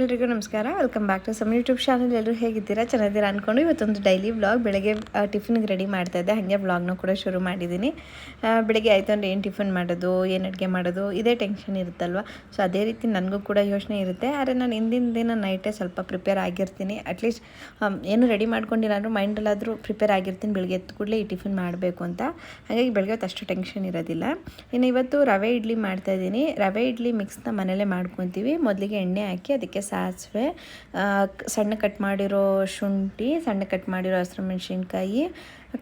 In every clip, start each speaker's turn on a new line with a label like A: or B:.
A: ಎಲ್ರಿಗೂ ನಮಸ್ಕಾರ. Welcome back to some YouTube channel ಎಲ್ಲರೂ ಹೇಗಿದ್ದೀರಾ? ಚೆನ್ನಾಗಿದ್ದೀರಾ ಅಂದ್ಕೊಂಡು ಇವತ್ತೊಂದು ಡೈಲಿ ವ್ಲಾಗ್ ಬೆಳಗ್ಗೆ ಟಿಫಿನ್ಗೆ ರೆಡಿ ಮಾಡ್ತಾ ಇದ್ದೆ. ಹಾಗೆ ವ್ಲಾಗ್ನ ಕೂಡ ಶುರು ಮಾಡಿದ್ದೀನಿ. ಬೆಳಗ್ಗೆ ಆಯಿತು ಅಂದರೆ ಏನು ಟಿಫಿನ್ ಮಾಡೋದು, ಏನು ಅಡುಗೆ ಮಾಡೋದು, ಇದೇ ಟೆನ್ಷನ್ ಇರುತ್ತಲ್ವ? ಸೊ ಅದೇ ರೀತಿ ನನಗೂ ಕೂಡ ಯೋಚನೆ ಇರುತ್ತೆ. ಆದರೆ ನಾನು ಹಿಂದಿನ ದಿನ ನೈಟೇ ಸ್ವಲ್ಪ ಪ್ರಿಪೇರ್ ಆಗಿರ್ತೀನಿ. ಅಟ್ಲೀಸ್ಟ್ ಏನು ರೆಡಿ ಮಾಡ್ಕೊಂಡಿಲ್ಲ ಅಂದರೂ ಮೈಂಡಲ್ಲಾದರೂ ಪ್ರಿಪೇರ್ ಆಗಿರ್ತೀನಿ. ಬೆಳಗ್ಗೆ ಎದ್ದು ಕೂಡಲೇ ಈ ಟಿಫಿನ್ ಮಾಡಬೇಕು ಅಂತ. ಹಾಗಾಗಿ ಬೆಳಗ್ಗೆ ಹೊತ್ತು ಅಷ್ಟು ಟೆನ್ಷನ್ ಇರೋದಿಲ್ಲ. ಇನ್ನು ಇವತ್ತು ರವೆ ಇಡ್ಲಿ ಮಾಡ್ತಾ ಇದ್ದೀನಿ. ರವೆ ಇಡ್ಲಿ ಮಿಕ್ಸ್ನ ಮನೇಲೇ ಮಾಡ್ಕೊತೀವಿ. ಮೊದಲಿಗೆ ಎಣ್ಣೆ ಹಾಕಿ ಅದಕ್ಕೆ ಸಾಸಿವೆ ಸಣ್ಣ ಕಟ್ ಮಾಡಿರೋ ಶುಂಠಿ, ಸಣ್ಣ ಕಟ್ ಮಾಡಿರೋ ಹಸಿರು ಮೆಣಸಿನ್ಕಾಯಿ,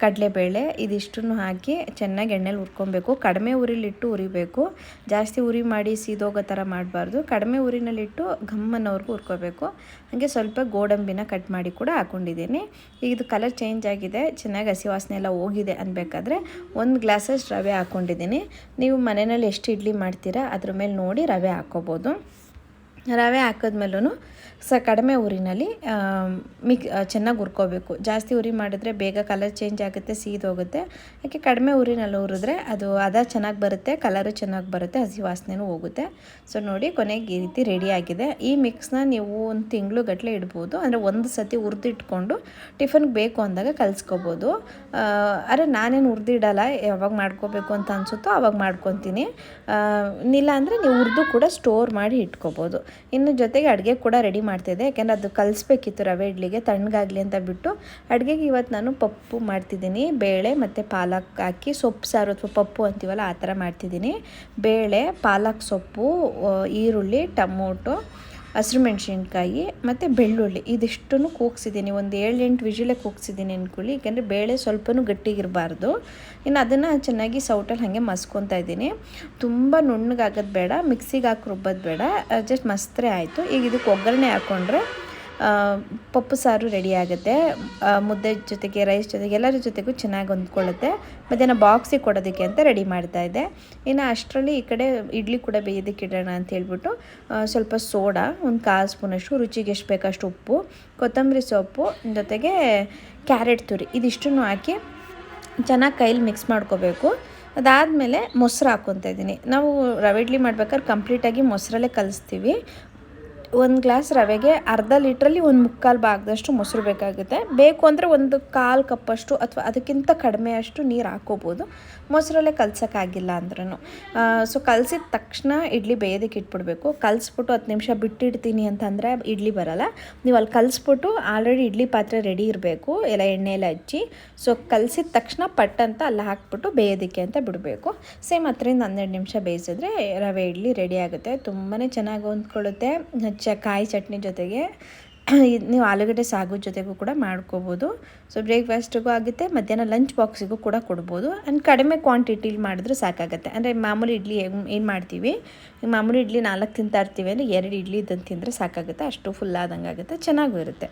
A: ಕಡಲೆಬೇಳೆ ಇದಿಷ್ಟನ್ನು ಹಾಕಿ ಚೆನ್ನಾಗಿ ಎಣ್ಣೆಲಿ ಹುರ್ಕೊಬೇಕು. ಕಡಿಮೆ ಉರಿಲಿಟ್ಟು ಉರಿಬೇಕು ಜಾಸ್ತಿ ಉರಿ ಮಾಡಿ ಸೀದೋಗೋ ಥರ ಮಾಡಬಾರ್ದು. ಕಡಿಮೆ ಉರಿನಲ್ಲಿಟ್ಟು ಘಮ್ಮನವ್ರಿಗೂ ಹುರ್ಕೋಬೇಕು. ಹಾಗೆ ಸ್ವಲ್ಪ ಗೋಡಂಬಿನ ಕಟ್ ಮಾಡಿ ಕೂಡ ಹಾಕ್ಕೊಂಡಿದ್ದೀನಿ ಈಗ ಇದು ಕಲರ್ ಚೇಂಜ್ ಆಗಿದೆ, ಚೆನ್ನಾಗಿ ಹಸಿ ವಾಸನೆ ಎಲ್ಲ ಹೋಗಿದೆ ಅನ್ಬೇಕಾದ್ರೆ ಒಂದು ಗ್ಲಾಸಸ್ ರವೆ ಹಾಕ್ಕೊಂಡಿದ್ದೀನಿ ನೀವು ಮನೆಯಲ್ಲಿ ಎಷ್ಟು ಇಡ್ಲಿ ಮಾಡ್ತೀರಾ ಅದ್ರ ಮೇಲೆ ನೋಡಿ ರವೆ ಹಾಕ್ಕೋಬೋದು ರವೆ ಹಾಕಿದ್ಮೇಲೂ ಸ ಕಡಿಮೆ ಉರಿನಲ್ಲಿ ಮಿಕ್ ಚೆನ್ನಾಗಿ ಹುರ್ಕೋಬೇಕು. ಜಾಸ್ತಿ ಉರಿ ಮಾಡಿದ್ರೆ ಬೇಗ ಕಲರ್ ಚೇಂಜ್ ಆಗುತ್ತೆ ಸೀದೋಗುತ್ತೆ ಯಾಕೆ ಕಡಿಮೆ ಉರಿನಲ್ಲಿ ಹುರಿದ್ರೆ ಅದು ಅದ ಚೆನ್ನಾಗಿ ಬರುತ್ತೆ ಕಲರು ಚೆನ್ನಾಗಿ ಬರುತ್ತೆ, ಹಸಿ ವಾಸನೆನೂ ಹೋಗುತ್ತೆ. ಸೊ ನೋಡಿ ಕೊನೆಗೆ ಈ ರೀತಿ ರೆಡಿ ಆಗಿದೆ. ಈ ಮಿಕ್ಸ್ನ ನೀವು ಒಂದು ತಿಂಗಳು ಗಟ್ಟಲೆ ಇಡ್ಬೋದು. ಅಂದರೆ ಒಂದು ಸತಿ ಹುರಿದಿಟ್ಕೊಂಡು ಟಿಫನ್ಗೆ ಬೇಕು ಅಂದಾಗ ಕಲಿಸ್ಕೋಬೋದು. ಅರೆ ನಾನೇನು ಹುರಿದಿಡಲ್ಲ, ಯಾವಾಗ ಮಾಡ್ಕೋಬೇಕು ಅಂತ ಅನಿಸುತ್ತೋ ಅವಾಗ ಮಾಡ್ಕೊತೀನಿ. ಇಲ್ಲ ಅಂದರೆ ನೀವು ಹುರಿದು ಕೂಡ ಸ್ಟೋರ್ ಮಾಡಿ ಇಟ್ಕೋಬೋದು. ಇನ್ನು ಜೊತೆಗೆ ಅಡುಗೆ ಕೂಡ ರೆಡಿ ಮಾಡ್ತಿದ್ದೆ. ಯಾಕೆಂದರೆ ಅದು ಕಲಿಸ್ಬೇಕಿತ್ತು ರವೆ ಇಡ್ಲಿಗೆ, ತಣ್ಣಗಾಗಲಿ ಅಂತ ಬಿಟ್ಟು. ಅಡುಗೆಗೆ ಇವತ್ತು ನಾನು ಪಪ್ಪು ಮಾಡ್ತಿದ್ದೀನಿ. ಬೇಳೆ ಮತ್ತು ಪಾಲಕ್ ಹಾಕಿ ಸೊಪ್ಪು ಸಾರು ಅಥವಾ ಪಪ್ಪು ಅಂತೀವಲ್ಲ, ಆ ಥರ ಮಾಡ್ತಿದ್ದೀನಿ. ಬೇಳೆ, ಪಾಲಕ್ ಸೊಪ್ಪು ಈರುಳ್ಳಿ, ಟಮೋಟೊ ಹಸಿರು ಮೆಣಸಿನ್ಕಾಯಿ ಮತ್ತು ಬೆಳ್ಳುಳ್ಳಿ. ಇದಿಷ್ಟನ್ನು ಕೂಗ್ಸಿದ್ದೀನಿ. ಒಂದು ಏಳು ಎಂಟು ವಿಜಿಲೇ ಕೂಗ್ಸಿದ್ದೀನಿ ಅನ್ಕೊಳ್ಳಿ. ಯಾಕೆಂದರೆ ಬೇಳೆ ಸ್ವಲ್ಪನೂ ಗಟ್ಟಿಗಿರಬಾರ್ದು. ಇನ್ನು ಅದನ್ನು ಚೆನ್ನಾಗಿ ಸೌಟಲ್ಲಿ ಹಾಗೆ ಮಸ್ಕೊತಾ ಇದ್ದೀನಿ. ತುಂಬ ನುಣ್ಣಗಾಗೋದು ಬೇಡ, ಮಿಕ್ಸಿಗೆ ಹಾಕಿ ರುಬ್ಬೋದು ಬೇಡ. ಜಸ್ಟ್ ಮಸ್ತ್ರೆ ಆಯಿತು. ಈಗ ಇದಕ್ಕೆ ಒಗ್ಗರಣೆ ಹಾಕ್ಕೊಂಡ್ರೆ ಪಪ್ಪು ಸಾರು ರೆಡಿ ಆಗುತ್ತೆ. ಮುದ್ದೆ ಜೊತೆಗೆ ರೈಸ್ ಜೊತೆಗೆ, ಎಲ್ಲರ ಜೊತೆಗೂ ಚೆನ್ನಾಗಿ ಹೊಂದ್ಕೊಳ್ಳುತ್ತೆ. ಮಧ್ಯಾಹ್ನ ಬಾಕ್ಸಿಗೆ ಕೊಡೋದಕ್ಕೆ ಅಂತ ರೆಡಿ ಮಾಡ್ತಾ ಇದ್ದೆ ಇನ್ನು ಅಷ್ಟರಲ್ಲಿ ಈ ಕಡೆ ಇಡ್ಲಿ ಕೂಡ ಬೇಯೋದಕ್ಕೆ ಇಡೋಣ ಅಂತ ಹೇಳ್ಬಿಟ್ಟು ಸ್ವಲ್ಪ ಸೋಡಾ, ಒಂದು ಕಾಲು ಸ್ಪೂನಷ್ಟು, ರುಚಿಗೆ ಎಷ್ಟು ಬೇಕಷ್ಟು ಉಪ್ಪು, ಕೊತ್ತಂಬರಿ ಸೊಪ್ಪು ಜೊತೆಗೆ ಕ್ಯಾರೆಟ್ ತುರಿ. ಇದಿಷ್ಟನ್ನು ಹಾಕಿ ಚೆನ್ನಾಗಿ ಕೈಲಿ ಮಿಕ್ಸ್ ಮಾಡ್ಕೋಬೇಕು. ಅದಾದಮೇಲೆ ಮೊಸರು ಹಾಕ್ಕೊತಾ ಇದ್ದೀನಿ. ನಾವು ರವೆ ಇಡ್ಲಿ ಮಾಡ್ಬೇಕಾದ್ರೆ ಕಂಪ್ಲೀಟಾಗಿ ಮೊಸರಲ್ಲೇ ಕಲಿಸ್ತೀವಿ. ಒಂದು ಗ್ಲಾಸ್ ರವೆಗೆ ಅರ್ಧ ಲೀಟ್ರಲ್ಲಿ ಒಂದು ಮುಕ್ಕಾಲು ಭಾಗದಷ್ಟು ಮೊಸರು ಬೇಕಾಗುತ್ತೆ. ಬೇಕು ಅಂದರೆ ಒಂದು ಕಾಲು ಕಪ್ಪಷ್ಟು ಅಥವಾ ಅದಕ್ಕಿಂತ ಕಡಿಮೆ ಅಷ್ಟು ನೀರು ಹಾಕೋಬೋದು ಮೊಸರಲ್ಲೇ ಕಲ್ಸೋಕ್ಕಾಗಿಲ್ಲ ಅಂದ್ರೂ ಸೊ ಕಲಸಿದ ತಕ್ಷಣ ಇಡ್ಲಿ ಬೇಯೋದಕ್ಕೆ ಇಟ್ಬಿಡ್ಬೇಕು. ಕಲಿಸ್ಬಿಟ್ಟು ಹತ್ತು ನಿಮಿಷ ಬಿಟ್ಟಿಡ್ತೀನಿ ಅಂತಂದರೆ ಇಡ್ಲಿ ಬರಲ್ಲ. ನೀವು ಅಲ್ಲಿ ಕಲಿಸ್ಬಿಟ್ಟು ಆಲ್ರೆಡಿ ಇಡ್ಲಿ ಪಾತ್ರೆ ರೆಡಿ ಇರಬೇಕು. ಎಲ್ಲ ಎಣ್ಣೆಯಲ್ಲಿ ಹಚ್ಚಿ. ಸೊ ಕಲಸಿದ ತಕ್ಷಣ ಪಟ್ ಅಂತ ಅಲ್ಲಿ ಹಾಕ್ಬಿಟ್ಟು ಬೇಯೋದಕ್ಕೆ ಅಂತ ಬಿಡಬೇಕು. ಸೇಮ್ ಹತ್ತರಿಂದ ಹನ್ನೆರಡು ನಿಮಿಷ ಬೇಯಿಸಿದ್ರೆ ರವೆ ಇಡ್ಲಿ ರೆಡಿ ಆಗುತ್ತೆ. ತುಂಬಾ ಚೆನ್ನಾಗಿ ಹೊಂದ್ಕೊಳ್ಳುತ್ತೆ. ಚ ಕಾಯಿ ಚಟ್ನಿ ಜೊತೆಗೆ ಇದ್ ನೀವು ಆಲೂಗಡ್ಡೆ ಸಾಗು ಜೊತೆಗೂ ಕೂಡ ಮಾಡ್ಕೋಬೋದು. ಸೊ ಬ್ರೇಕ್ಫಾಸ್ಟಿಗೂ ಆಗುತ್ತೆ, ಮಧ್ಯಾಹ್ನ ಲಂಚ್ ಬಾಕ್ಸಿಗೂ ಕೂಡ ಕೊಡ್ಬೋದು. ಆ್ಯಂಡ್ ಕಡಿಮೆ ಕ್ವಾಂಟಿಟಿಲಿ ಮಾಡಿದ್ರೆ ಸಾಕಾಗುತ್ತೆ. ಅಂದರೆ ಮಾಮೂಲಿ ಇಡ್ಲಿ ಏನು ಮಾಡ್ತೀವಿ? ಮಾಮೂಲಿ ಇಡ್ಲಿ ನಾಲ್ಕು ತಿಂತಾ ಇರ್ತೀವಿ ಅಂದರೆ ಎರಡು ಇಡ್ಲಿ ಇದನ್ನು ತಿಂದರೆ ಸಾಕಾಗುತ್ತೆ. ಅಷ್ಟು ಫುಲ್ ಆದಂಗೆ ಆಗುತ್ತೆ, ಚೆನ್ನಾಗೂ ಇರುತ್ತೆ.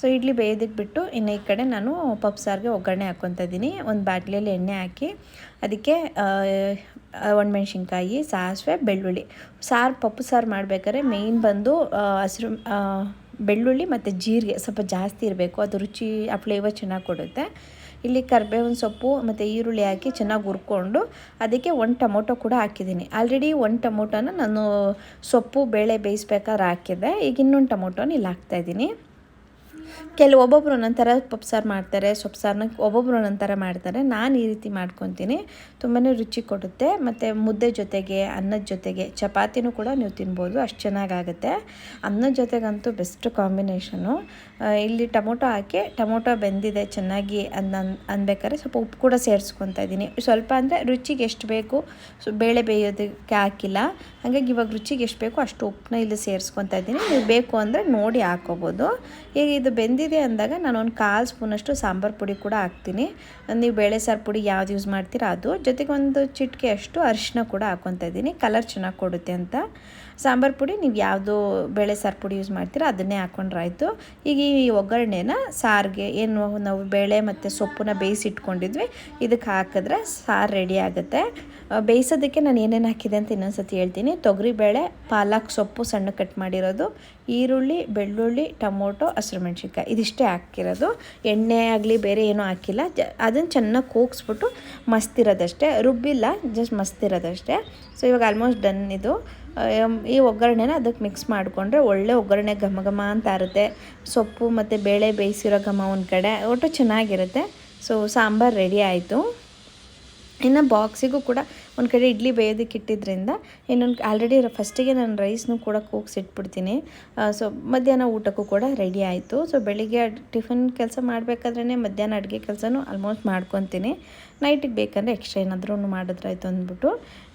A: ಸೊ ಇಡ್ಲಿ ಬೇಯೋದಕ್ಕೆ ಬಿಟ್ಟು ಇನ್ನು ಈ ಕಡೆ ನಾನು ಪಪ್ಸಾರ್ಗೆ ಸಾರಿಗೆ ಒಗ್ಗರಣೆ ಹಾಕ್ಕೊತಿದ್ದೀನಿ ಒಂದು ಬಾಟ್ಲಿಯಲ್ಲಿ ಎಣ್ಣೆ ಹಾಕಿ, ಅದಕ್ಕೆ ಒಣಮೆಣ್ಸಿನ್ಕಾಯಿ, ಸಾಸಿವೆ, ಬೆಳ್ಳುಳ್ಳಿ. ಸಾರು, ಪಪ್ಪು ಸಾರು ಮಾಡಬೇಕಾದ್ರೆ ಮೇಯ್ನ್ ಬಂದು ಹಸಿರು ಬೆಳ್ಳುಳ್ಳಿ ಮತ್ತು ಜೀರಿಗೆ ಸ್ವಲ್ಪ ಜಾಸ್ತಿ ಇರಬೇಕು. ಅದು ರುಚಿ, ಆ ಫ್ಲೇವರ್ ಚೆನ್ನಾಗಿ ಕೊಡುತ್ತೆ. ಇಲ್ಲಿ ಕರ್ಬೇವಿನ ಸೊಪ್ಪು ಮತ್ತು ಈರುಳ್ಳಿ ಹಾಕಿ ಚೆನ್ನಾಗಿ ಹುರ್ಕೊಂಡು ಅದಕ್ಕೆ ಒಂದು ಟೊಮೊಟೊ ಕೂಡ ಹಾಕಿದ್ದೀನಿ. ಆಲ್ರೆಡಿ ಒಂದು ಟೊಮೊಟೊನ ನಾನು ಸೊಪ್ಪು, ಬೇಳೆ ಬೇಯಿಸ್ಬೇಕಾದ್ರೆ ಹಾಕಿದ್ದೆ. ಈಗ ಇನ್ನೊಂದು ಟೊಮೊಟೊನ ಇಲ್ಲಿ ಹಾಕ್ತಾಯಿದ್ದೀನಿ ಕೆಲವು ಒಬ್ಬೊಬ್ರು ಒಂದೊಂದು ಥರ ಮಾಡ್ತಾರೆ, ಸೊಪ್ಪು ಸಾರನ್ನ ಒಬ್ಬೊಬ್ರು ಒಂದೊಂದು ಮಾಡ್ತಾರೆ. ನಾನು ಈ ರೀತಿ ಮಾಡ್ಕೊತೀನಿ. ತುಂಬಾ ರುಚಿ ಕೊಡುತ್ತೆ. ಮತ್ತು ಮುದ್ದೆ ಜೊತೆಗೆ, ಅನ್ನದ ಜೊತೆಗೆ, ಚಪಾತಿನೂ ಕೂಡ ನೀವು ತಿನ್ಬೋದು. ಅಷ್ಟು ಚೆನ್ನಾಗಾಗುತ್ತೆ. ಅನ್ನದ ಜೊತೆಗಂತೂ ಬೆಸ್ಟ್ ಕಾಂಬಿನೇಷನು. ಇಲ್ಲಿ ಟೊಮೊಟೊ ಹಾಕಿ, ಟೊಮೊಟೊ ಬೆಂದಿದೆ, ಚೆನ್ನಾಗಿ ಅನ್ನ ಅನ್ಬೇಕಾದ್ರೆ ಸ್ವಲ್ಪ ಉಪ್ಪು ಕೂಡ ಸೇರಿಸ್ಕೊತಾ ಇದ್ದೀನಿ. ಸ್ವಲ್ಪ ಅಂದರೆ ರುಚಿಗೆ ಎಷ್ಟು ಬೇಕು ಬೇಳೆ ಬೇಯೋದಕ್ಕೆ ಹಾಕಿಲ್ಲ. ಹಾಗಾಗಿ ಇವಾಗ ರುಚಿಗೆ ಎಷ್ಟು ಬೇಕೋ ಅಷ್ಟು ಉಪ್ಪನ್ನ ಇಲ್ಲಿ ಸೇರಿಸ್ಕೊತಾ ಇದ್ದೀನಿ. ನೀವು ಬೇಕು ಅಂದರೆ ನೋಡಿ ಹಾಕೋಬೋದು ಈಗ ಇದು ಬೆಂದಿದೆ ಅಂದಾಗ ನಾನು ಒಂದು ಕಾಲು ಸ್ಪೂನಷ್ಟು ಸಾಂಬಾರು ಪುಡಿ ಕೂಡ ಹಾಕ್ತೀನಿ. ನೀವು ಬೇಳೆ ಸಾರು ಪುಡಿ ಯಾವ್ದು ಯೂಸ್ ಮಾಡ್ತೀರಾ ಅದು. ಜೊತೆಗೆ ಒಂದು ಚಿಟಿಕೆ ಅಷ್ಟು ಅರಿಶಿನ ಕೂಡ ಹಾಕ್ಕೊತಾ ಇದ್ದೀನಿ. ಕಲರ್ ಚೆನ್ನಾಗಿ ಕೊಡುತ್ತೆ ಅಂತ. ಸಾಂಬಾರು ಪುಡಿ ನೀವು ಯಾವುದು ಬೇಳೆ ಸಾರು ಪುಡಿ ಯೂಸ್ ಮಾಡ್ತೀರಾ ಅದನ್ನೇ ಹಾಕ್ಕೊಂಡ್ರಾಯ್ತು ಈಗ ಈ ಒಗ್ಗರಣೆನ ಸಾರಿಗೆ ಏನು ನಾವು ಬೇಳೆ ಮತ್ತು ಸೊಪ್ಪನ್ನ ಬೇಯಿಸಿಟ್ಕೊಂಡಿದ್ವಿ ಇದಕ್ಕೆ ಹಾಕಿದ್ರೆ ಸಾರು ರೆಡಿ ಆಗುತ್ತೆ. ಬೇಯಿಸೋದಕ್ಕೆ ನಾನು ಏನೇನು ಹಾಕಿದೆ ಅಂತ ಇನ್ನೊಂದು ಸತಿ ಹೇಳ್ತೀನಿ. ತೊಗರಿಬೇಳೆ, ಪಾಲಕ್ ಸೊಪ್ಪು ಸಣ್ಣ ಕಟ್ ಮಾಡಿರೋದು. ಈರುಳ್ಳಿ, ಬೆಳ್ಳುಳ್ಳಿ, ಟೊಮೊಟೊ, ಹಸಿರು ಮೆಣಸಿನ್ಕಾಯಿ. ಇದಿಷ್ಟೇ ಹಾಕಿರೋದು. ಎಣ್ಣೆ ಆಗಲಿ ಬೇರೆ ಏನೂ ಹಾಕಿಲ್ಲ. ಜ, ಅದನ್ನು ಚೆನ್ನಾಗಿ ಕೂಗಿಸ್ಬಿಟ್ಟು ಮಸ್ತಿರೋದಷ್ಟೇ ರುಬ್ಬಿಲ್ಲ ಜಸ್ಟ್ ಮಸ್ತಿರೋದಷ್ಟೇ ಸೊ ಇವಾಗ ಆಲ್ಮೋಸ್ಟ್ ಡನ್ ಇದು. ಈ ಒಗ್ಗರಣೆನ ಅದಕ್ಕೆ ಮಿಕ್ಸ್ ಮಾಡಿಕೊಂಡ್ರೆ ಒಳ್ಳೆ ಒಗ್ಗರಣೆ ಘಮ ಘಮ ಅಂತ ಇರುತ್ತೆ ಸೊಪ್ಪು ಮತ್ತು ಬೇಳೆ ಬೇಯಿಸಿರೋ ಘಮ ಒಂದು ಕಡೆ, ಒಟ್ಟು ಚೆನ್ನಾಗಿರುತ್ತೆ. ಸೊ ಸಾಂಬಾರು ರೆಡಿ ಆಯಿತು. ಇನ್ನು ಬಾಕ್ಸಿಗೂ ಕೂಡ ಒಂದು ಕಡೆ ಇಡ್ಲಿ ಬೇಯೋದಕ್ಕೆ ಇಟ್ಟಿದ್ದರಿಂದ ಇನ್ನೊಂದು ಆಲ್ರೆಡಿ ಫಸ್ಟಿಗೆ ನಾನು ರೈಸ್ನು ಕೂಡ ಕೂಗ್ಸಿಟ್ಬಿಡ್ತೀನಿ ಸೊ ಮಧ್ಯಾಹ್ನ ಊಟಕ್ಕೂ ಕೂಡ ರೆಡಿ ಆಯಿತು. ಸೊ ಬೆಳಿಗ್ಗೆ ಟಿಫಿನ್ ಕೆಲಸ ಮಾಡಬೇಕಾದ್ರೇ ಮಧ್ಯಾಹ್ನ ಅಡುಗೆ ಕೆಲಸನೂ ಆಲ್ಮೋಸ್ಟ್ ಮಾಡ್ಕೊತೀನಿ. ನೈಟಿಗೆ ಬೇಕಂದರೆ ಎಕ್ಸ್ಟ್ರಾ ಏನಾದರೂ ಮಾಡಿದ್ರಾಯ್ತು ಅಂದ್ಬಿಟ್ಟು.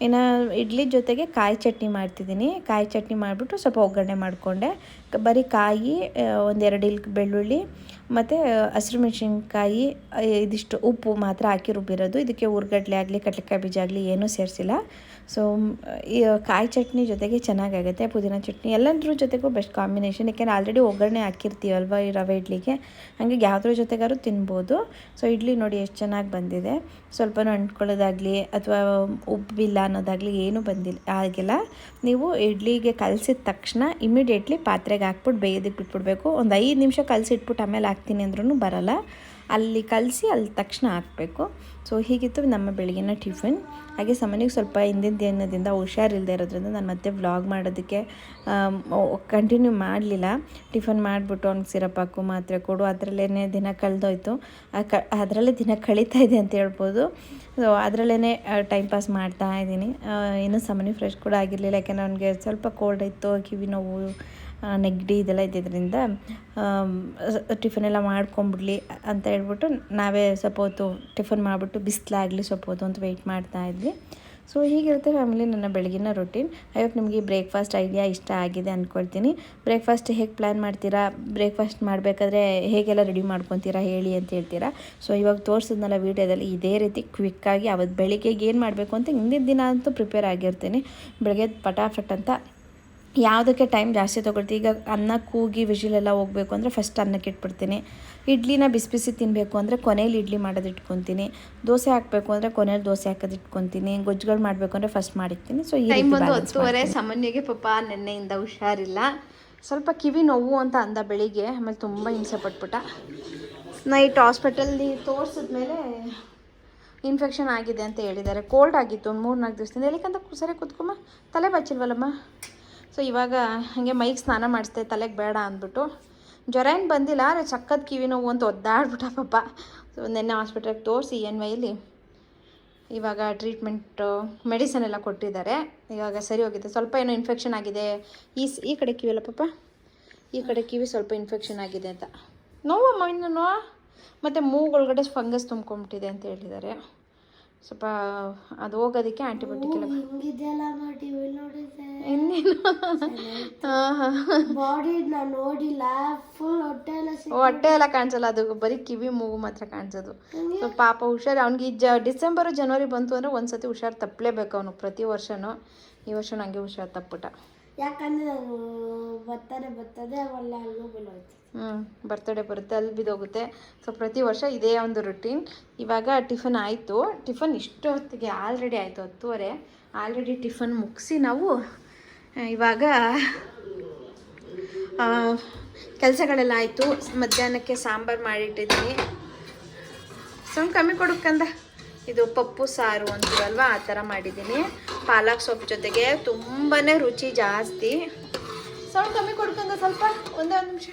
A: ಇನ್ನು ಇಡ್ಲಿ ಜೊತೆಗೆ ಕಾಯಿ ಚಟ್ನಿ ಮಾಡ್ತಿದ್ದೀನಿ. ಕಾಯಿ ಚಟ್ನಿ ಮಾಡಿಬಿಟ್ಟು ಸ್ವಲ್ಪ ಒಗ್ಗರಣೆ ಮಾಡಿಕೊಂಡೆ. ಬರೀ ಕಾಯಿ ಒಂದೆರಡು ಇಲ್ಕ್ ಬೆಳ್ಳುಳ್ಳಿ ಮತ್ತು ಹಸಿರು ಮೆಣಸಿನ್ಕಾಯಿ ಇದಿಷ್ಟು ಉಪ್ಪು ಮಾತ್ರ ಹಾಕಿ ರುಬ್ಬಿರೋದು ಇದಕ್ಕೆ ಉರ್ಗಡ್ಲೆ ಆಗಲಿ, ಕಡಲೆಕಾಯಿ ಬೀಜ ಆಗಲಿ ಏನೂ ಸೇರಿಸಿಲ್ಲ. ಸೊ ಕಾಯಿ ಚಟ್ನಿ ಜೊತೆಗೆ ಚೆನ್ನಾಗಾಗುತ್ತೆ, ಪುದೀನ ಚಟ್ನಿ ಎಲ್ಲದ್ರ ಜೊತೆಗೂ ಬೆಸ್ಟ್ ಕಾಂಬಿನೇಷನ್ ಯಾಕೆಂದರೆ ಆಲ್ರೆಡಿ ಒಗ್ಗರಣೆ ಹಾಕಿರ್ತೀವಲ್ವ ಈ ರವೆ ಇಡ್ಲಿಗೆ? ಹಾಗೆ ಯಾವುದ್ರ ಜೊತೆಗಾದ್ರು ತಿನ್ಬೋದು. ಸೊ ಇಡ್ಲಿ ನೋಡಿ ಎಷ್ಟು ಚೆನ್ನಾಗಿ ಬಂದಿದೆ. ಸ್ವಲ್ಪನೂ ಅಂಟ್ಕೊಳ್ಳೋದಾಗಲಿ ಅಥವಾ ಉಬ್ಬಿಲ್ಲ ಅನ್ನೋದಾಗಲಿ ಏನೂ ಬಂದಿಲ್ಲ ಆಗಿಲ್ಲ. ನೀವು ಇಡ್ಲಿಗೆ ಕಲಸಿದ ತಕ್ಷಣ ಇಮಿಡಿಯೇಟ್ಲಿ ಪಾತ್ರೆಗೆ ಹಾಕ್ಬಿಟ್ಟು ಬೇಯೋದಕ್ಕೆ ಬಿಟ್ಬಿಡ್ಬೇಕು. ಒಂದು ಐದು ನಿಮಿಷ ಕಲಸಿಟ್ಬಿಟ್ಟು ಆಮೇಲೆ ಹಾಕ್ತೀನಿ ಅಂದ್ರೂ ಬರಲ್ಲ. ಅಲ್ಲಿ ಕಲಸಿ ಅಲ್ಲಿ ತಕ್ಷಣ ಹಾಕಬೇಕು. ಸೊ ಹೀಗಿತ್ತು ನಮ್ಮ ಬೆಳಗಿನ ಟಿಫಿನ್. ಹಾಗೆ ಸಮನಿಗೆ ಸ್ವಲ್ಪ ಹಿಂದಿನ ದಿನದಿಂದ ಹುಷಾರಿಲ್ಲದೆ ಇರೋದ್ರಿಂದ ನಾನು ಮತ್ತೆ ವ್ಲಾಗ್ ಮಾಡೋದಕ್ಕೆ ಕಂಟಿನ್ಯೂ ಮಾಡಲಿಲ್ಲ. ಟಿಫನ್ ಮಾಡಿಬಿಟ್ಟು ಅವ್ನಿಗೆ ಸಿರಪ್ ಹಾಕು, ಮಾತ್ರೆ ಕೊಡು ಅದರಲ್ಲೇ ದಿನ ಕಳೆದೋಯ್ತು. ಕ, ಅದರಲ್ಲೇ ದಿನ ಕಳೀತಾ ಇದೆ ಅಂತ ಹೇಳ್ಬೋದು. ಸೊ ಅದರಲ್ಲೇ ಟೈಮ್ ಪಾಸ್ ಮಾಡ್ತಾ ಇದ್ದೀನಿ. ಇನ್ನೂ ಸಾಮಾನ್ಯ ಫ್ರೆಶ್ ಕೂಡ ಆಗಿರಲಿಲ್ಲ, ಯಾಕೆಂದರೆ ಅವನಿಗೆ ಸ್ವಲ್ಪ ಕೋಲ್ಡ್ ಇತ್ತು, ಕಿವಿ ನೋವು ನೆಗಡಿ ಇದೆಲ್ಲ ಇದ್ದಿದ್ದರಿಂದ ಟಿಫನ್ ಎಲ್ಲ ಮಾಡ್ಕೊಂಬಿಡ್ಲಿ ಅಂತ ಹೇಳ್ಬಿಟ್ಟು ನಾವೇ ಸ್ವಲ್ಪ ಹೊತ್ತು ಟಿಫನ್ ಮಾಡಿಬಿಟ್ಟು ಬಿಸಿಲಾಗಲಿ ಸ್ವಲ್ಪ ಹೊತ್ತು ಅಂತ ವೆಯ್ಟ್ ಮಾಡ್ತಾ ಇದ್ವಿ. ಸೊ ಹೀಗಿರುತ್ತೆ ಫ್ಯಾಮಿಲಿ ನನ್ನ ಬೆಳಗಿನ ರೊಟೀನ್ ಐವತ್ತು ನಿಮಗೆ ಬ್ರೇಕ್ಫಾಸ್ಟ್ ಐಡಿಯಾ ಇಷ್ಟ ಆಗಿದೆ ಅಂದ್ಕೊಳ್ತೀನಿ ಬ್ರೇಕ್ಫಾಸ್ಟ್ ಹೇಗೆ ಪ್ಲ್ಯಾನ್ ಮಾಡ್ತೀರಾ? ಬ್ರೇಕ್ಫಾಸ್ಟ್ ಮಾಡಬೇಕಾದ್ರೆ ಹೇಗೆಲ್ಲ ರೆಡಿ ಮಾಡ್ಕೊತೀರಾ ಹೇಳಿ ಅಂತ ಹೇಳ್ತೀರಾ? ಸೊ ಇವಾಗ ತೋರಿಸಿದ್ನಲ್ಲ ವೀಡಿಯೋದಲ್ಲಿ ಇದೇ ರೀತಿ ಕ್ವಿಕ್ಕಾಗಿ ಅವತ್ತು ಬೆಳಿಗ್ಗೆಗೆ ಏನು ಮಾಡಬೇಕು ಅಂತ ಹಿಂದಿನ ದಿನ ಅಂತೂ ಪ್ರಿಪೇರ್ ಆಗಿರ್ತೀನಿ. ಬೆಳಗ್ಗೆ ಪಟಾಫಟ್ ಅಂತ ಯಾವುದಕ್ಕೆ ಟೈಮ್ ಜಾಸ್ತಿ ತೊಗೊಳ್ತೀವಿ ಈಗ ಅನ್ನ ಕೂಗಿ ವಿಷಿಲೆಲ್ಲ ಹೋಗಬೇಕು ಅಂದರೆ ಫಸ್ಟ್ ಅನ್ನಕ್ಕೆ ಇಟ್ಬಿಡ್ತೀನಿ. ಇಡ್ಲಿನ ಬಿಸಿ ಬಿಸಿ ತಿನ್ನಬೇಕು ಅಂದರೆ ಕೊನೆಯಲ್ಲಿ ಇಡ್ಲಿ ಮಾಡೋದು ಇಟ್ಕೊತೀನಿ. ದೋಸೆ ಹಾಕಬೇಕು ಅಂದರೆ ಕೊನೆಯಲ್ಲಿ ದೋಸೆ ಹಾಕೋದು ಇಟ್ಕೊತೀನಿ. ಗೊಜ್ಜುಗಳು ಮಾಡಬೇಕು ಅಂದರೆ ಫಸ್ಟ್ ಮಾಡಿರ್ತೀನಿ. ಸೊ ಈ
B: ಟೈಮ್
A: ಒಂದು
B: ಬಂದು ಹತ್ತುವರೆ. ಸಾಮಾನ್ಯಗೆ ಪಾಪ ನೆನ್ನೆಯಿಂದ ಹುಷಾರಿಲ್ಲ. ಸ್ವಲ್ಪ ಕಿವಿ ನೋವು ಅಂತ ಅಂದ ಬೆಳಿಗ್ಗೆ ಆಮೇಲೆ ತುಂಬ ಹಿಂಸೆ ಪಟ್ಬಿಟ್ಟ. ನೈಟ್ ಹಾಸ್ಪಿಟಲ್ಲಿ ತೋರಿಸಿದ್ಮೇಲೆ ಇನ್ಫೆಕ್ಷನ್ ಆಗಿದೆ ಅಂತ ಹೇಳಿದ್ದಾರೆ. ಕೋಲ್ಡ್ ಆಗಿತ್ತು ಒಂದು ಮೂರು ನಾಲ್ಕು ದಿವಸದಿಂದ. ಎಲ್ಲಿಕಂತ ಸರಿ ಕೂತ್ಕೊಮ್ಮ ತಲೆ ಬಚ್ಚಿಲ್ವಲ್ಲಮ್ಮ ಸೊ ಇವಾಗ ಹಾಗೆ ಮೈಗೆ ಸ್ನಾನ ಮಾಡಿಸ್ದೆ, ತಲೆಗೆ ಬೇಡ ಅಂದ್ಬಿಟ್ಟು. ಜ್ವರ ಏನು ಬಂದಿಲ್ಲ, ಆದರೆ ಚಕ್ಕದ ಕಿವಿ ನೋವು ಅಂತ ಒದ್ದಾಡ್ಬಿಟ್ಟ ಪಾಪ. ಸೊ ನಿನ್ನೆ ಹಾಸ್ಪಿಟ್ಲಿಗೆ ತೋರಿಸಿ ಎನ್ ವೈಲಿ ಇವಾಗ ಟ್ರೀಟ್ಮೆಂಟು ಮೆಡಿಸನ್ ಎಲ್ಲ ಕೊಟ್ಟಿದ್ದಾರೆ. ಇವಾಗ ಸರಿ ಹೋಗಿದೆ. ಸ್ವಲ್ಪ ಏನೋ ಇನ್ಫೆಕ್ಷನ್ ಆಗಿದೆ. ಈ ಈ ಕಡೆ ಕಿವಿ ಅಲ್ಲ ಪಾಪ? ಈ ಕಡೆ ಕಿವಿ ಸ್ವಲ್ಪ ಇನ್ಫೆಕ್ಷನ್ ಆಗಿದೆ ಅಂತ. ನೋವಮ್ಮ, ಇನ್ನು ನೋವು? ಮತ್ತು ಮೂಗೊಳಗಡೆ ಫಂಗಸ್ ತುಂಬ್ಕೊಂಬಿಟ್ಟಿದೆ ಅಂತ ಹೇಳಿದ್ದಾರೆ. ಸ್ವಲ್ಪ ಅದು ಹೋಗೋದಕ್ಕೆ ಆಂಟಿಬಯೋಟಿಕ್ ಎಲ್ಲ ಇನ್ನೇನು
C: ಬಾಡಿ ನಾನು ನೋಡಿಲ್ಲ ಫುಲ್ ಹೊಟ್ಟೆ ಎಲ್ಲ
B: ಹೊಟ್ಟೆ ಎಲ್ಲ ಕಾಣಿಸಲ್ಲ ಅದು ಬರೀ ಕಿವಿ ಮೂಗು ಮಾತ್ರ ಕಾಣಿಸೋದು. ಸೊ ಪಾಪ ಹುಷಾರು ಅವ್ನಿಗೆ ಜ ಡಿಸೆಂಬರು ಜನವರಿ ಬಂತು ಅಂದರೆ ಒಂದು ಸತಿ ಹುಷಾರು ತಪ್ಪಲೇಬೇಕು ಅವನು ಪ್ರತಿ ವರ್ಷವೂ ಈ ವರ್ಷ ನನಗೆ ಹುಷಾರು ತಪ್ಪಿಟ.
C: ಯಾಕಂದ್ರೆ ನಾನು ಬರ್ತದೆ ಅವೆಲ್ಲ ಅಲ್ಲೂ
B: ಹ್ಞೂ ಬರ್ತಡೇ ಬರುತ್ತೆ ಅಲ್ಲಿ ಬಿದ್ದೋಗುತ್ತೆ. ಸೊ ಪ್ರತಿ ವರ್ಷ ಇದೇ ಒಂದು ರುಟೀನ್ ಇವಾಗ ಟಿಫನ್ ಆಯಿತು. ಟಿಫನ್ ಇಷ್ಟೊತ್ತಿಗೆ ಆಲ್ರೆಡಿ ಆಯಿತು, ಹತ್ತುವರೆ. ಆಲ್ರೆಡಿ ಟಿಫನ್ ಮುಗಿಸಿ ನಾವು ಇವಾಗ ಕೆಲಸಗಳೆಲ್ಲ ಆಯಿತು. ಮಧ್ಯಾಹ್ನಕ್ಕೆ ಸಾಂಬಾರು ಮಾಡಿಟ್ಟಿದ್ದೀನಿ. ಸ್ವಲ್ಪ ಕಮ್ಮಿ ಕೊಡಕ್ಕಂದ ಇದು ಪಪ್ಪು ಸಾರು ಅಂತೀವಲ್ವ? ಆ ಥರ ಮಾಡಿದ್ದೀನಿ. ಪಾಲಕ್ ಸೊಪ್ಪು ಜೊತೆಗೆ ತುಂಬಾ ರುಚಿ ಜಾಸ್ತಿ. ಸೌಂಡ್ ಕಮ್ಮಿ ಕೊಡ್ಕಂದ ಸ್ವಲ್ಪ ಒಂದೇ ಒಂದು ನಿಮಿಷ.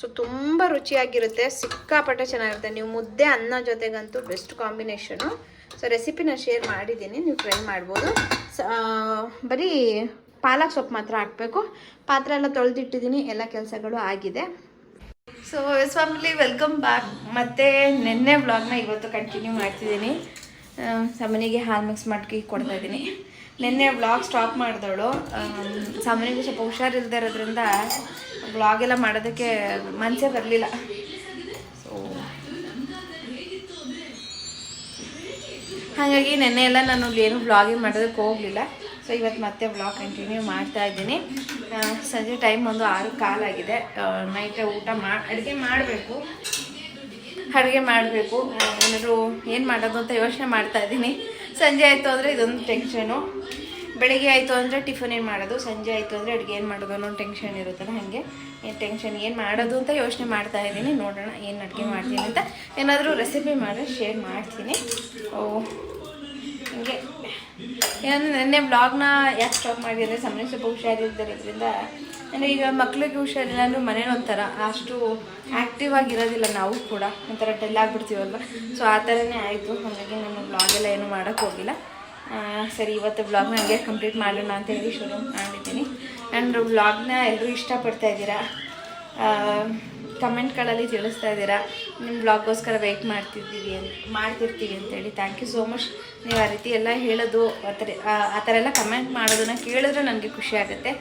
B: ಸೊ ತುಂಬ ರುಚಿಯಾಗಿರುತ್ತೆ ಸಿಕ್ಕಾಪಟ್ಟೆ ಚೆನ್ನಾಗಿರುತ್ತೆ. ನೀವು ಮುದ್ದೆ ಅನ್ನ ಜೊತೆಗಂತೂ ಬೆಸ್ಟ್ ಕಾಂಬಿನೇಷನು. ಸೊ ರೆಸಿಪಿನ ಶೇರ್ ಮಾಡಿದ್ದೀನಿ ನೀವು ಟ್ರೈ ಮಾಡ್ಬೋದು. ಸ- ಬರೀ ಪಾಲಕ್ ಸೊಪ್ಪು ಮಾತ್ರ ಹಾಕಬೇಕು. ಪಾತ್ರೆ ಎಲ್ಲ ತೊಳೆದಿಟ್ಟಿದ್ದೀನಿ ಎಲ್ಲ ಕೆಲಸಗಳು ಆಗಿದೆ. ಸೊ ಫ್ಯಾಮಿಲಿ ವೆಲ್ಕಮ್ ಬ್ಯಾಕ್ ಮತ್ತೆ ನಿನ್ನೆ ವ್ಲಾಗ್ನ ಇವತ್ತು ಕಂಟಿನ್ಯೂ ಮಾಡ್ತಿದ್ದೀನಿ. ಸಮನಿಗೆ ಹಾಲು ಮಿಕ್ಸ್ ಮಾಡ್ಕಿ ಕೊಡ್ತಾ ಇದ್ದೀನಿ. ನಿನ್ನೆ ವ್ಲಾಗ್ ಸ್ಟಾಪ್ ಮಾಡಿದವಳು. ಸಾಮಾನ್ಯವಾಗಿ ಸ್ವಲ್ಪ ಹುಷಾರಿಲ್ಲದೆ ಇರೋದ್ರಿಂದ ವ್ಲಾಗ್ ಎಲ್ಲ ಮಾಡೋದಕ್ಕೆ ಮನಸ್ಸೇ ಬರಲಿಲ್ಲ. ಸೊ ಹಾಗಾಗಿ ನೆನ್ನೆ ಎಲ್ಲ ನಾನು ಏನು ವ್ಲಾಗಿಂಗ್ ಮಾಡೋದಕ್ಕೆ ಹೋಗಲಿಲ್ಲ. ಸೊ ಇವತ್ತು ಮತ್ತೆ ವ್ಲಾಗ್ ಕಂಟಿನ್ಯೂ ಮಾಡ್ತಾ ಇದ್ದೀನಿ. ಸಂಜೆ ಟೈಮ್ ಒಂದು ಆರು ಕಾಲಾಗಿದೆ ನೈಟ್ ಊಟ ಮಾ, ಅಡುಗೆ ಮಾಡಬೇಕು. ಅಡುಗೆ ಮಾಡಬೇಕು. ಏನಾದರೂ ಏನು ಮಾಡೋದು ಅಂತ ಯೋಚನೆ ಮಾಡ್ತಾ ಇದ್ದೀನಿ. ಸಂಜೆ ಆಯಿತು ಅಂದರೆ ಇದೊಂದು ಟೆನ್ಷನು ಬೆಳಿಗ್ಗೆ ಆಯಿತು ಅಂದರೆ ಟಿಫನ್ ಏನು ಮಾಡೋದು? ಸಂಜೆ ಆಯಿತು ಅಂದರೆ ಅಡುಗೆ ಏನು ಮಾಡೋದು ಅನ್ನೋ ಟೆನ್ಷನ್ ಇರುತ್ತಲ್ಲ ಹಾಗೆ. ಏನು ಟೆನ್ಷನ್ ಏನು ಮಾಡೋದು ಅಂತ ಯೋಚನೆ ಮಾಡ್ತಾ ಇದ್ದೀನಿ. ನೋಡೋಣ ಏನು ಅಡುಗೆ ಮಾಡ್ತೀನಿ ಅಂತ. ಏನಾದರೂ ರೆಸಿಪಿ ಮಾಡಿ ಶೇರ್ ಮಾಡ್ತೀನಿ. ಓ,
A: ಹಿಂಗೆ. ಏನಂದರೆ, ನೆನ್ನೆ ಬ್ಲಾಗ್ನ ಯಾಕೆ ಸ್ಟಾಪ್ ಮಾಡಿದರೆ? ಸಮಯ ಸ್ವಲ್ಪ ಹುಷಾರಿದ್ದರಿಂದ ಅಂದರೆ ಈಗ ಮಕ್ಳಿಗೆ ಹುಷಾರಿಲ್ಲ ಅಂದ್ರೆ ಮನೇಲಿ ಒಂಥರ ಅಷ್ಟು ಆ್ಯಕ್ಟಿವ್ ಆಗಿರೋದಿಲ್ಲ ನಾವು ಕೂಡ. ಒಂಥರ ಡೆಲ್ ಆಗಿಬಿಡ್ತೀವಲ್ವ? ಸೊ ಆ ಥರನೇ ಆಯಿತು. ಹಾಗಾಗಿ ನಾನು ಬ್ಲಾಗೆಲ್ಲ ಏನು ಮಾಡೋಕ್ಕೆ ಹೋಗಿಲ್ಲ. ಸರಿ, ಇವತ್ತು ಬ್ಲಾಗ್ನ ಹಂಗೆ ಕಂಪ್ಲೀಟ್ ಮಾಡೋಣ ಅಂತ ಹೇಳಿ ಶುರು ಮಾಡಿದ್ದೀನಿ. ಆ್ಯಂಡ್ ಬ್ಲಾಗ್ನ ಎಲ್ಲರೂ ಇಷ್ಟಪಡ್ತಾ ಇದ್ದೀರಾ? ಕಮೆಂಟ್ಗಳಲ್ಲಿ ತಿಳಿಸ್ತಾ ಇದ್ದೀರಾ. ನಿಮ್ಮ ಬ್ಲಾಗ್ಗೋಸ್ಕರ ವೆಯ್ಟ್ ಮಾಡ್ತಿದ್ದೀವಿ ಅಂತ, ಮಾಡ್ತಿರ್ತೀವಿ ಅಂತೇಳಿ. ಥ್ಯಾಂಕ್ ಯು ಸೋ ಮಚ್ ನೀವು ಆ ರೀತಿ ಎಲ್ಲ ಹೇಳೋದು, ಆ ಥರ, ಆ- ಎಲ್ಲ ಕಮೆಂಟ್ ಮಾಡೋದನ್ನ ಕೇಳಿದ್ರೆ ನನಗೆ ಖುಷಿ ಆಗುತ್ತೆ.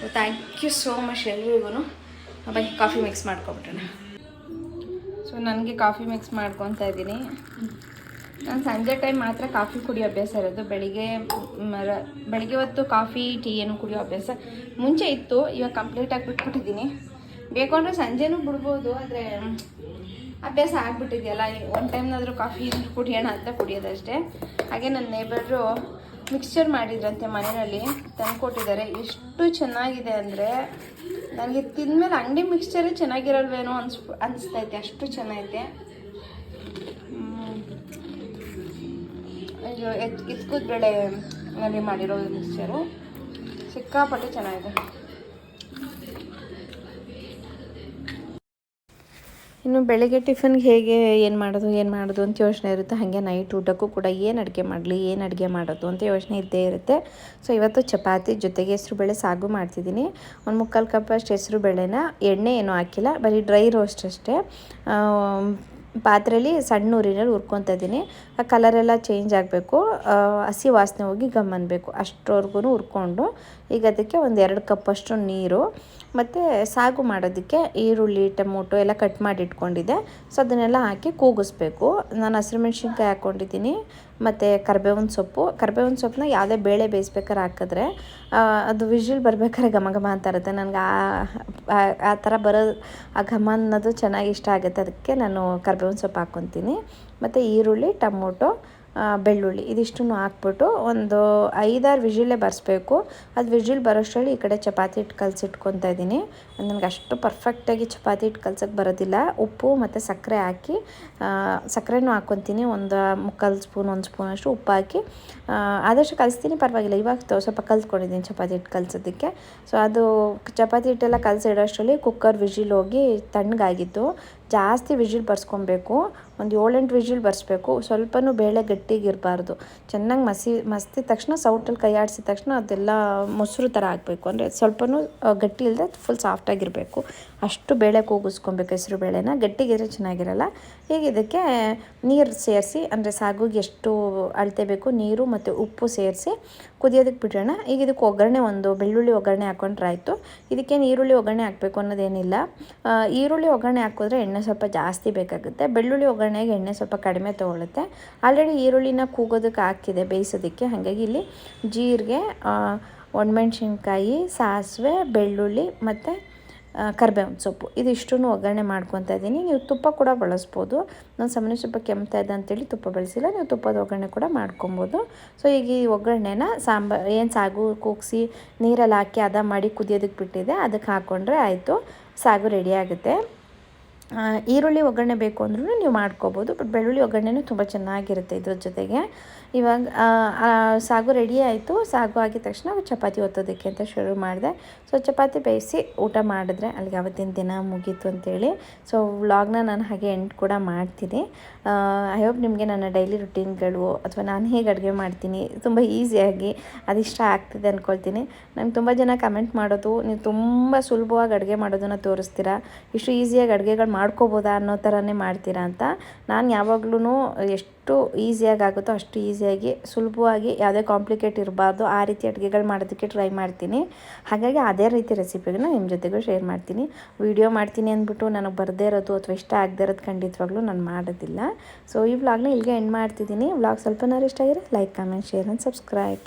A: So thank you so much ಎಲ್ರಿಗೂ ಬೈ ಕಾಫಿ ಮಿಕ್ಸ್ ಮಾಡ್ಕೊಬಿಟ್ಟೋಣ ಸೊ ನನಗೆ ಕಾಫಿ ಮಿಕ್ಸ್ ಮಾಡ್ಕೊತಾ ಇದ್ದೀನಿ. ನಾನು ಸಂಜೆ ಟೈಮ್ ಮಾತ್ರ ಕಾಫಿ ಕುಡಿಯೋ ಅಭ್ಯಾಸ ಇರೋದು. ಬೆಳಿಗ್ಗೆ ಬೆಳಿಗ್ಗೆ ಹೊತ್ತು ಕಾಫಿ ಟೀ ಏನು ಕುಡಿಯೋ ಅಭ್ಯಾಸ ಮುಂಚೆ ಇತ್ತು. ಇವಾಗ ಕಂಪ್ಲೀಟಾಗಿ ಬಿಟ್ಬಿಟ್ಟಿದ್ದೀನಿ. ಬೇಕು ಅಂದರೆ ಸಂಜೆನೂ ಬಿಡ್ಬೋದು, ಆದರೆ ಅಭ್ಯಾಸ ಆಗ್ಬಿಟ್ಟಿದೆಯಲ್ಲ ಒನ್ ಟೈಮ್ನಾದರೂ ಕಾಫಿ ಕುಡಿಯೋಣ ಅಂತ ಕುಡಿಯೋದಷ್ಟೇ. ಹಾಗೆ ನನ್ನ ನೇಬರು ಮಿಕ್ಸ್ಚರ್ ಮಾಡಿದ್ರಂತೆ ಮನೆಯಲ್ಲಿ ತಂದ್ಕೊಟ್ಟಿದ್ದಾರೆ ಎಷ್ಟು ಚೆನ್ನಾಗಿದೆ ಅಂದರೆ ನನಗೆ ತಿಂದಮೇಲೆ ಅಂಗಡಿ ಮಿಕ್ಸ್ಚರೇ ಚೆನ್ನಾಗಿರಲ್ವೇನೋ ಅನ್ಸ್, ಅನಿಸ್ತೈತೆ, ಅಷ್ಟು ಚೆನ್ನಾಗೈತೆ. ಇದು ಎತ್ ಇತ್ಕುದ ಬೇಳೆನಲ್ಲಿ ಮಾಡಿರೋ ಮಿಕ್ಸ್ಚರು ಸಿಕ್ಕಾಪಟ್ಟೆ ಚೆನ್ನಾಗಿದೆ. ಇನ್ನು ಬೆಳಗ್ಗೆ ಟಿಫನ್ಗೆ ಹೇಗೆ, ಏನು ಮಾಡೋದು ಏನು ಮಾಡೋದು ಅಂತ ಯೋಚನೆ ಇರುತ್ತೆ. ಹಾಗೆ ನೈಟ್ ಊಟಕ್ಕೂ ಕೂಡ ಏನು ಅಡುಗೆ ಮಾಡಲಿ, ಏನು ಅಡುಗೆ ಮಾಡೋದು ಅಂತ ಯೋಚನೆ ಇದ್ದೇ ಇರುತ್ತೆ. ಸೊ ಇವತ್ತು ಚಪಾತಿ ಜೊತೆಗೆ ಹೆಸ್ರುಬೇಳೆ ಸಾಗು ಮಾಡ್ತಿದ್ದೀನಿ. ಒಂದು ಮುಕ್ಕಾಲು ಕಪ್ ಅಷ್ಟು ಹೆಸ್ರು ಬೇಳೆನ, ಎಣ್ಣೆ ಏನೂ ಹಾಕಿಲ್ಲ, ಬರೀ ಡ್ರೈ ರೋಸ್ಟ್ ಅಷ್ಟೇ. ಪಾತ್ರೆಯಲ್ಲಿ ಸಣ್ಣ ಊರಿನಲ್ಲಿ ಹುರ್ಕೊತಾ ಇದ್ದೀನಿ. ಆ ಕಲರೆಲ್ಲ ಚೇಂಜ್ ಆಗಬೇಕು. ಹಸಿ ವಾಸನೆ ಹೋಗಿ ಗಮ್ ಅನ್ನಬೇಕು ಅಷ್ಟರವರೆಗೂ ಹುರ್ಕೊಂಡು ಈಗ ಅದಕ್ಕೆ ಒಂದು ಎರಡು ಕಪ್ಪಷ್ಟು ನೀರು. ಮತ್ತು ಸಾಗು ಮಾಡೋದಕ್ಕೆ ಈರುಳ್ಳಿ, ಟೊಮೊಟೊ ಎಲ್ಲ ಕಟ್ ಮಾಡಿ ಇಟ್ಕೊಂಡಿದ್ದೆ. ಸೊ ಅದನ್ನೆಲ್ಲ ಹಾಕಿ ಕೂಗಿಸ್ಬೇಕು. ನಾನು ಹಸಿರುಮೆಣ್ಸಿನ್ಕಾಯಿ ಹಾಕ್ಕೊಂಡಿದ್ದೀನಿ ಮತ್ತು ಕರ್ಬೇವಿನ ಸೊಪ್ಪು. ಕರ್ಬೇವಿನ ಸೊಪ್ಪನ್ನ ಯಾವುದೇ ಬೇಳೆ ಬೇಯಿಸ್ಬೇಕಾದ್ರೆ ಹಾಕಿದ್ರೆ ಅದು ವಿಜುವಲ್ ಬರ್ಬೇಕಾದ್ರೆ ಘಮ ಘಮ ಅಂತ ಇರುತ್ತೆ. ನನಗೆ ಆ- ಆ ಥರ ಬರೋ ಆ ಘಮ ಅನ್ನೋದು ಚೆನ್ನಾಗಿ ಇಷ್ಟ ಆಗುತ್ತೆ. ಅದಕ್ಕೆ ನಾನು ಕರ್ಬೇವಿನ ಸೊಪ್ಪು ಹಾಕ್ಕೊತೀನಿ ಮತ್ತು ಈರುಳ್ಳಿ, ಟೊಮೊಟೊ ಬೆಳ್ಳುಳ್ಳಿ ಇದಿಷ್ಟನ್ನು ಹಾಕ್ಬಿಟ್ಟು ಒಂದು ಐದಾರು ವಿಜಿಲೇ ಬರೆಸ್ಬೇಕು. ಅದು ವಿಜಿಲ್ ಬರೋಷ್ಟರಲ್ಲಿ ಈ ಕಡೆ ಚಪಾತಿ ಹಿಟ್ಟು ಕಲಸಿಟ್ಕೊತಾ ಇದ್ದೀನಿ. ನನಗೆ ಅಷ್ಟು ಪರ್ಫೆಕ್ಟಾಗಿ ಚಪಾತಿ ಹಿಟ್ಟು ಕಲ್ಸೋಕ್ಕೆ ಬರೋದಿಲ್ಲ. ಉಪ್ಪು ಮತ್ತು ಸಕ್ಕರೆ ಹಾಕಿ ಸಕ್ಕರೆನೂ ಹಾಕ್ಕೊತೀನಿ. ಒಂದು ಮುಕ್ಕಾಲು ಸ್ಪೂನ್, ಒಂದು ಸ್ಪೂನ್ ಅಷ್ಟು ಉಪ್ಪು ಹಾಕಿ ಆದಷ್ಟು ಕಲಿಸ್ತೀನಿ. ಪರವಾಗಿಲ್ಲ, ಇವಾಗ ಸ್ವಲ್ಪ ಕಲ್ತ್ಕೊಂಡಿದ್ದೀನಿ ಚಪಾತಿ ಹಿಟ್ಟು ಕಲ್ಸೋದಕ್ಕೆ. ಸೊ ಅದು ಚಪಾತಿ ಹಿಟ್ಟೆಲ್ಲ ಕಲಸಿಡೋಷ್ಟರಲ್ಲಿ ಕುಕ್ಕರ್ ವಿಜಿಲ್ ಹೋಗಿ ತಣ್ಣಗಾಗಿತ್ತು. ಜಾಸ್ತಿ ವಿಜಿಲ್ ಬರ್ಸ್ಕೊಬೇಕು, ಒಂದು ಏಳೆಂಟು ವಿಜಿಲ್ ಬರ್ಸ್ಬೇಕು, ಸ್ವಲ್ಪನೂ ಬೇಳೆ ಗಟ್ಟಿಗಿರಬಾರ್ದು. ಚೆನ್ನಾಗಿ ಮಸಿ ಮಸ್ತಿದ ತಕ್ಷಣ ಸೌಟಲ್ಲಿ ಕೈ ಆಡಿಸಿದ ತಕ್ಷಣ ಅದೆಲ್ಲ ಮೊಸರು ಥರ ಆಗಬೇಕು. ಅಂದರೆ ಸ್ವಲ್ಪನೂ ಗಟ್ಟಿ ಇಲ್ಲದೆ ಫುಲ್ ಸಾಫ್ಟಾಗಿರಬೇಕು ಅಷ್ಟು ಬೇಳೆ ಕೂಗಿಸ್ಕೊಬೇಕು ಹೆಸರು ಬೇಳೆನ. ಗಟ್ಟಿಗಿದ್ರೆ ಚೆನ್ನಾಗಿರಲ್ಲ. ಈಗ ಇದಕ್ಕೆ ನೀರು ಸೇರಿಸಿ, ಅಂದರೆ ಸಾಗುಗೆ ಎಷ್ಟು ಅಳತೆ ಬೇಕು, ನೀರು ಮತ್ತು ಉಪ್ಪು ಸೇರಿಸಿ ಕುದಿಯೋದಕ್ಕೆ ಬಿಡೋಣ ಈಗ ಇದಕ್ಕೆ ಒಗ್ಗರಣೆ ಒಂದು ಬೆಳ್ಳುಳ್ಳಿ ಒಗ್ಗರಣೆ ಹಾಕೊಂಡ್ರೆ ಆಯಿತು ಇದಕ್ಕೇನು ಈರುಳ್ಳಿ ಒಗ್ಗರಣೆ ಹಾಕಬೇಕು ಅನ್ನೋದೇನಿಲ್ಲ. ಈರುಳ್ಳಿ ಒಗ್ಗರಣೆ ಹಾಕಿದ್ರೆ ಎಣ್ಣೆ ಸ್ವಲ್ಪ ಜಾಸ್ತಿ ಬೇಕಾಗುತ್ತೆ. ಬೆಳ್ಳುಳ್ಳಿ ಒಗ್ಗರಣೆಗೆ ಎಣ್ಣೆ ಸ್ವಲ್ಪ ಕಡಿಮೆ ತೊಗೊಳುತ್ತೆ. ಆಲ್ರೆಡಿ ಈರುಳ್ಳಿನ ಕೂಗೋದಕ್ಕೆ ಹಾಕಿದೆ ಬೇಯಿಸೋದಕ್ಕೆ. ಹಾಗಾಗಿ ಇಲ್ಲಿ ಜೀರಿಗೆ ಒಣಮೆಣ್ಸಿನ್ಕಾಯಿ, ಸಾಸಿವೆ, ಬೆಳ್ಳುಳ್ಳಿ ಮತ್ತು ಕರ್ಬೇವಿನ ಸೊಪ್ಪು. ಇದಿಷ್ಟು ಒಗ್ಗರಣೆ ಮಾಡ್ಕೊತಾ ಇದ್ದೀನಿ. ನೀವು ತುಪ್ಪ ಕೂಡ ಬಳಸ್ಬೋದು. ನಾನು ಸಾಮಾನ್ಯ ಸ್ವಲ್ಪ ಕೆಮ್ತಾ ಇದೆ ಅಂತೇಳಿ ತುಪ್ಪ ಬಳಸಿಲ್ಲ. ನೀವು ತುಪ್ಪದ ಒಗ್ಗರಣೆ ಕೂಡ ಮಾಡ್ಕೊಬೋದು. ಸೊ ಈಗ ಈ ಒಗ್ಗರಣೆನ ಸಾಂಬಾರು, ಏನು ಸಾಗು ಕೂಗಿಸಿ ನೀರಲ್ಲಿ ಹಾಕಿ ಅದ ಮಾಡಿ ಕುದಿಯೋದಕ್ಕೆ ಬಿಟ್ಟಿದೆ ಅದಕ್ಕೆ ಹಾಕ್ಕೊಂಡ್ರೆ ಆಯಿತು. ಸಾಗು ರೆಡಿ ಆಗುತ್ತೆ. ಈರುಳ್ಳಿ ಒಗ್ಗರಣೆ ಬೇಕು ಅಂದ್ರೂ ನೀವು ಮಾಡ್ಕೋಬೋದು. ಬಟ್ ಬೆಳ್ಳುಳ್ಳಿ ಒಗ್ಗರಣೆನೂ ತುಂಬ ಚೆನ್ನಾಗಿರುತ್ತೆ ಇದ್ರ ಜೊತೆಗೆ. ಇವಾಗ ಸಾಗು ರೆಡಿ ಆಯಿತು. ಸಾಗು ಆಗಿದ ತಕ್ಷಣ ಚಪಾತಿ ಒತ್ತೋದಕ್ಕೆ ಅಂತ ಶುರು ಮಾಡಿದೆ. ಸೊ ಚಪಾತಿ ಬೇಯಿಸಿ ಊಟ ಮಾಡಿದ್ರೆ ಅಲ್ಲಿಗೆ ಅವತ್ತಿನ ದಿನ ಮುಗೀತು ಅಂತೇಳಿ. ಸೊ ವ್ಲಾಗ್ನ ನಾನು ಹಾಗೆ ಎಂಡ್ ಕೂಡ ಮಾಡ್ತೀನಿ. ಐ ಹೋಪ್ ನಿಮಗೆ ನನ್ನ ಡೈಲಿ ರುಟೀನ್ಗಳು ಅಥವಾ ನಾನು ಹೇಗೆ ಅಡುಗೆ ಮಾಡ್ತೀನಿ ತುಂಬ ಈಸಿಯಾಗಿ ಅದಿಷ್ಟ ಆಗ್ತಿದೆ ಅಂದ್ಕೊಳ್ತೀನಿ ನಂಗೆ ತುಂಬ ಜನ ಕಮೆಂಟ್ ಮಾಡೋದು, ನೀವು ತುಂಬ ಸುಲಭವಾಗಿ ಅಡುಗೆ ಮಾಡೋದನ್ನು ತೋರಿಸ್ತೀರಾ? ಇಷ್ಟು ಈಸಿಯಾಗಿ ಅಡುಗೆಗಳು ಮಾಡ್ಕೋಬೋದಾ ಅನ್ನೋ ಥರನೇ ಮಾಡ್ತೀರಾ ಅಂತ. ನಾನು ಯಾವಾಗ್ಲೂ ಎಷ್ಟು ಈಸಿಯಾಗಿ ಆಗುತ್ತೋ ಅಷ್ಟು ಈಸಿಯಾಗಿ ಸುಲಭವಾಗಿ ಯಾವುದೇ ಕಾಂಪ್ಲಿಕೇಟ್ ಇರಬಾರ್ದು, ಆ ರೀತಿ ಅಡುಗೆಗಳು ಮಾಡೋದಕ್ಕೆ ಟ್ರೈ ಮಾಡ್ತೀನಿ. ಹಾಗಾಗಿ ಅದೇ ರೀತಿ ರೆಸಿಪಿಗಳನ್ನ ನಿಮ್ಮ ಜೊತೆಗೂ ಶೇರ್ ಮಾಡ್ತೀನಿ. ವಿಡಿಯೋ ಮಾಡ್ತೀನಿ ಅಂದ್ಬಿಟ್ಟು ನನಗೆ ಬರದೇ ಇರೋದು ಅಥವಾ ಇಷ್ಟ ಆಗದೇ ಇರೋದು ಖಂಡಿತವಾಗ್ಲೂ ನಾನು ಮಾಡೋದಿಲ್ಲ. ಸೊ ಈ ವ್ಲಾಗ್ನ ಇಲ್ಲಿಗೆ ಎಂಡ್ ಮಾಡ್ತಿದ್ದೀನಿ. ವ್ಲಾಗ್ ಸ್ವಲ್ಪನಾರು ಇಷ್ಟ ಆಗಿರೋ like comment share and subscribe